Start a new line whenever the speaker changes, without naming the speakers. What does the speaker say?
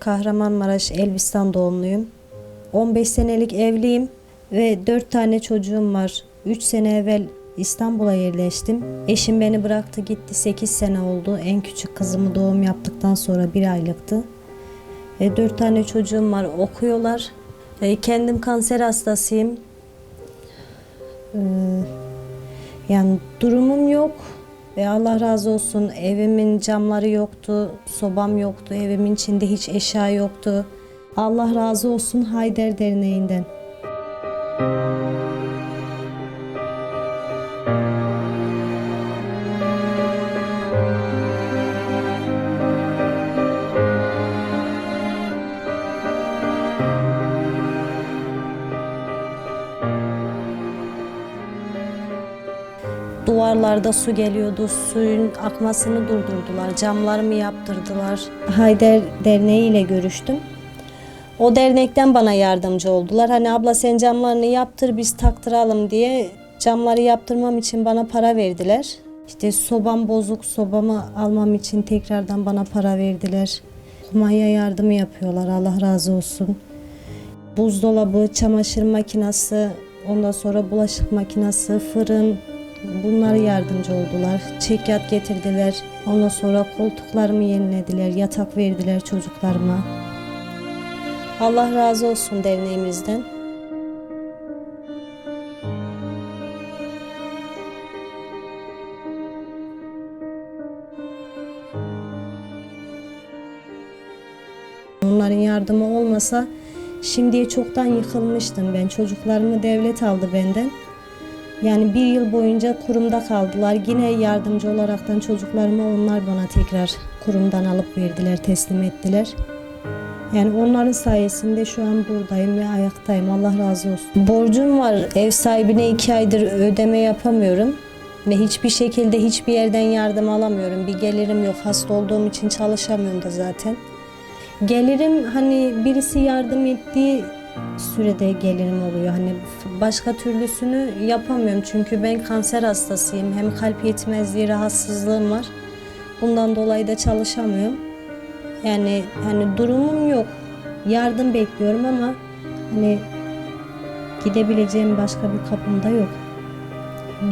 Kahramanmaraş, Elbistan doğumluyum. 15 senelik evliyim ve 4 tane çocuğum var. 3 sene evvel İstanbul'a yerleştim. Eşim beni bıraktı gitti 8 sene oldu. En küçük kızımı doğum yaptıktan sonra bir aylıktı. E, 4 tane çocuğum var okuyorlar. E, kendim kanser hastasıyım. Yani durumum yok. Ve Allah razı olsun evimin camları yoktu, sobam yoktu, evimin içinde hiç eşya yoktu. Allah razı olsun Hayder Derneği'nden. Duvarlarda su geliyordu, suyun akmasını durdurdular, camlarımı yaptırdılar. Hayder Derneği ile görüştüm. O dernekten bana yardımcı oldular. Hani abla sen camlarını yaptır biz taktıralım diye camları yaptırmam için bana para verdiler. İşte sobam bozuk, sobamı almam için tekrardan bana para verdiler. Kumanya yardımı yapıyorlar, Allah razı olsun. Buzdolabı, çamaşır makinesi, ondan sonra bulaşık makinesi, fırın, bunlar yardımcı oldular. Çekyat getirdiler. Ondan sonra koltuklarımı yenilediler, yatak verdiler çocuklarıma. Allah razı olsun derneğimizden. Onların yardımı olmasa şimdiye çoktan yıkılmıştım ben. Çocuklarımı devlet aldı benden. Yani bir yıl boyunca kurumda kaldılar. Yine yardımcı olaraktan çocuklarımı onlar bana tekrar kurumdan alıp verdiler, teslim ettiler. Yani onların sayesinde şu an buradayım ve ayaktayım. Allah razı olsun. Borcum var. Ev sahibine iki aydır ödeme yapamıyorum. Ve hiçbir şekilde hiçbir yerden yardım alamıyorum. Bir gelirim yok. Hasta olduğum için çalışamıyorum da zaten. Gelirim hani birisi yardım ettiği sürede gelirim oluyor. Hani başka türlüsünü yapamıyorum. Çünkü ben kanser hastasıyım. Hem kalp yetmezliği rahatsızlığım var. Bundan dolayı da çalışamıyorum. Yani hani durumum yok. Yardım bekliyorum ama hani gidebileceğim başka bir kapım da yok. Hı.